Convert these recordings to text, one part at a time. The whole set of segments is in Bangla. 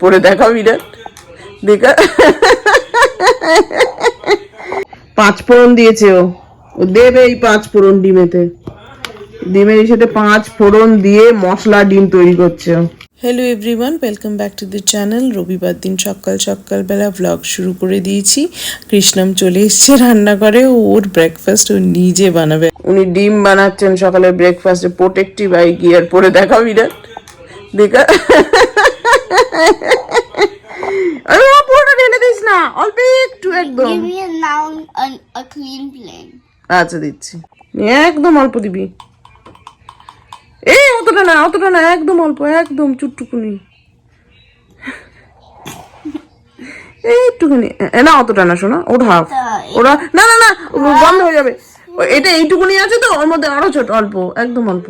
পরে দেখা বিরাট দেখা। পাঁচ ফোড়ন দিয়েছে ও। ও দেবে এই পাঁচ ফোড়ন ডিমেতে। ডিমের সাথে পাঁচ ফোড়ন দিয়ে মশলা ডিম তৈরি করছে hello everyone welcome back to the channel রবিবার দিন সকাল সকালবেলা ভ্লগ শুরু করে দিয়েছি। কৃষ্ণম চলে এসছে রান্নাঘরে। ওর ব্রেকফাস্ট ও নিজে বানাবে। উনি ডিম বানাচ্ছেন সকালে ব্রেকফাস্টে প্রোটেক্টিভ আই গিয়ার পরে দেখা বিরাট দেখা। আরে ও পুরোটা ঢেলে দিস না অল্প একটু একদম। A noun, a, a clean plane. আচ্ছা দিচ্ছি। একদম অল্প দিবি। এই অতটা না অতটা না একদম অল্প একদম চুটটুকুনি। এই একটুখানি। এ, না অতটা না শোনা ওটা হাফ ওরা না না না বন্ধ হয়ে যাবে। এটা এইটুকুনি আছে তো ওর মধ্যে আরও ছোট অল্প একদম অল্প।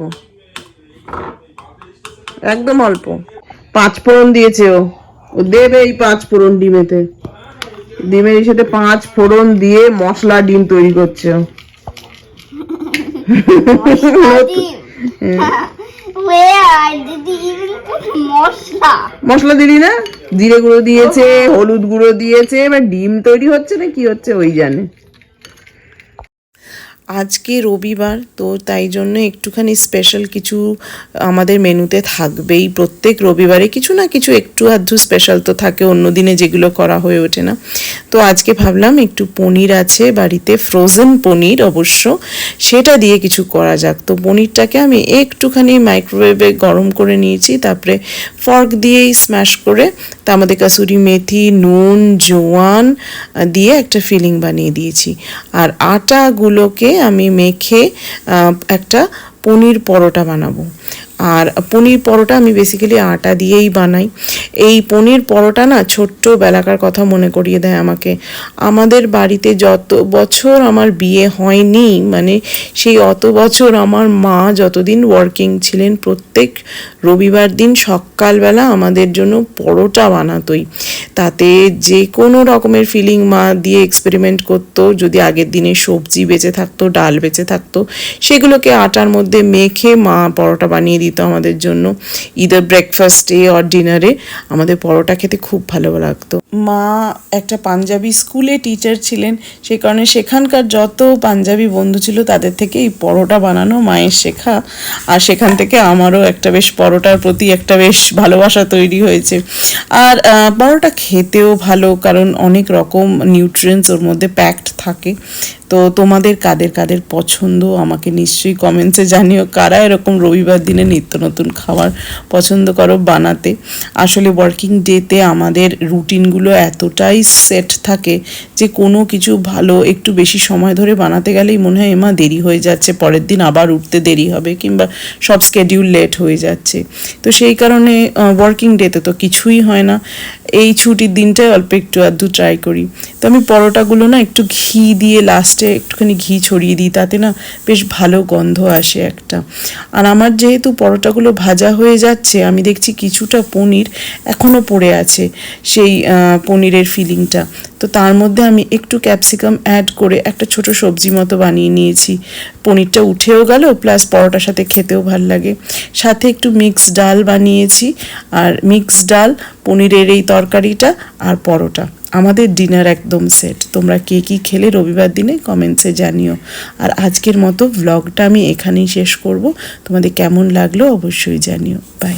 একদম অল্প। পাঁচ ফোড়ন দিয়েছে ও। ও দেবে এই পাঁচ ফোড়ন ডিমেতে। ডিমের সাথে পাঁচ ফোড়ন দিয়ে মশলা ডিম তৈরি করছে. মশলা দিলি না? জিরে গুঁড়ো দিয়েছে হলুদ গুঁড়ো দিয়েছে এবার ডিম তৈরি হচ্ছে না কি হচ্ছে ওই জানে। আজকে রবিবার, তো তাই জন্য একটুখানি স্পেশাল কিছু আমাদের মেনুতে থাকবেই। প্রত্যেক রবিবারে কিছু না কিছু একটু আধটু স্পেশাল তো থাকে, অন্য দিনে যেগুলো করা হয়ে ওঠে না। তো আজকে ভাবলাম একটু পনির আছে, বাড়িতে ফ্রোজেন পনির অবশ্য, সেটা দিয়ে কিছু করা যাক। তো পনিরটাকে আমি একটুখানি মাইক্রোওয়েভে গরম করে নিয়েছি, তারপরে ফর্ক দিয়েই স্ম্যাশ করে তার মধ্যে কাসুরি মেথি, নুন, জোয়ান দিয়ে একটা ফিলিং বানিয়ে দিয়েছি। আর আটাগুলোকে আমি মেখে একটা পনির পরোটা বানাবো। আর পনির পরোটা আমি বেসিক্যালি আটা দিয়েই বানাই। এই পনির পরোটা না ছোট্ট বেলাকার কথা মনে করিয়ে দেয় আমাকে। আমাদের বাড়িতে যত বছর আমার বিয়ে হয়নি মানে সেই অত বছর আমার মা যতদিন ওয়ার্কিং ছিলেন, প্রত্যেক রবিবার দিন সকালবেলা আমাদের জন্য পরোটা বানাতোই। তাতে যে কোনো রকমের ফিলিং মা দিয়ে এক্সপেরিমেন্ট করতো, যদি আগের দিনে সবজি বেঁচে থাকতো, ডাল বেঁচে থাকতো, সেগুলোকে আটার মধ্যে মেখে মা পরোটা বানিয়ে দিত। আমাদের জন্য। ইদার ব্রেকফাস্টে অর ডিনারে আমাদের পরোটা খেতে খুব ভালো লাগতো। মা একটা পাঞ্জাবি স্কুলে টিচার ছিলেন, সেই কারণে সেখানকার যত পাঞ্জাবি বন্ধু ছিল তাদের থেকে এই পরোটা বানানো মায়ের শেখা। আর সেখান থেকে আমারও একটা বেশ পরোটার প্রতি একটা বেশ ভালোবাসা তৈরি হয়েছে। আর পরোটা খেতেও ভালো, কারণ অনেক রকম নিউট্রিয়েন্টস ওর মধ্যে প্যাকড থাকে। তো তোমাদের কাদের কাদের পছন্দ আমাকে নিশ্চয়ই কমেন্টসে জানিও। কারা এরকম রবিবার দিনে নিত্য নতুন খাবার পছন্দ করো বানাতে? আসলে ওয়ার্কিং ডেতে আমাদের রুটিনগুলো এতটাই সেট থাকে যে কোনো কিছু ভালো একটু বেশি সময় ধরে বানাতে গেলেই মনে হয়, এমা, দেরি হয়ে যাচ্ছে, পরের দিন আবার উঠতে দেরি হবে কিংবা সব স্কেডিউল লেট হয়ে যাচ্ছে। তো সেই কারণে ওয়ার্কিং ডেতে তো কিছুই হয় না। এই ছুটির দিনটাই অল্প একটু আধটু ট্রাই করি। তো আমি পরোটাগুলো না একটু ঘি দিয়ে লাস্টে একটুখানি ঘি ছড়িয়ে দিই, তাতে না বেশ ভালো গন্ধ আসে একটা। আর আমার যেহেতু পরোটাগুলো ভাজা হয়ে যাচ্ছে, আমি দেখছি কিছুটা পনির এখনও পড়ে আছে সেই পনিরের ফিলিংটা। তো তার মধ্যে আমি একটু ক্যাপসিকাম অ্যাড করে একটা ছোট সবজি মতো বানিয়ে নিয়েছি। পনিরটা উঠেও গেল, প্লাস পরোটার সাথে খেতেও ভালো লাগে। সাথে একটু মিক্স ডাল বানিয়েছি, আর মিক্স ডাল, পনিরের এই তরকারিটা আর পরোটা। আমাদের ডিনার একদম সেট তোমরা কে কী খেলে রবিবার দিনে কমেন্টসে জানিও। আর আজকের মতো ব্লগটা আমি এখানেই শেষ করব। তোমাদের কেমন লাগল অবশ্যই জানিও। বাই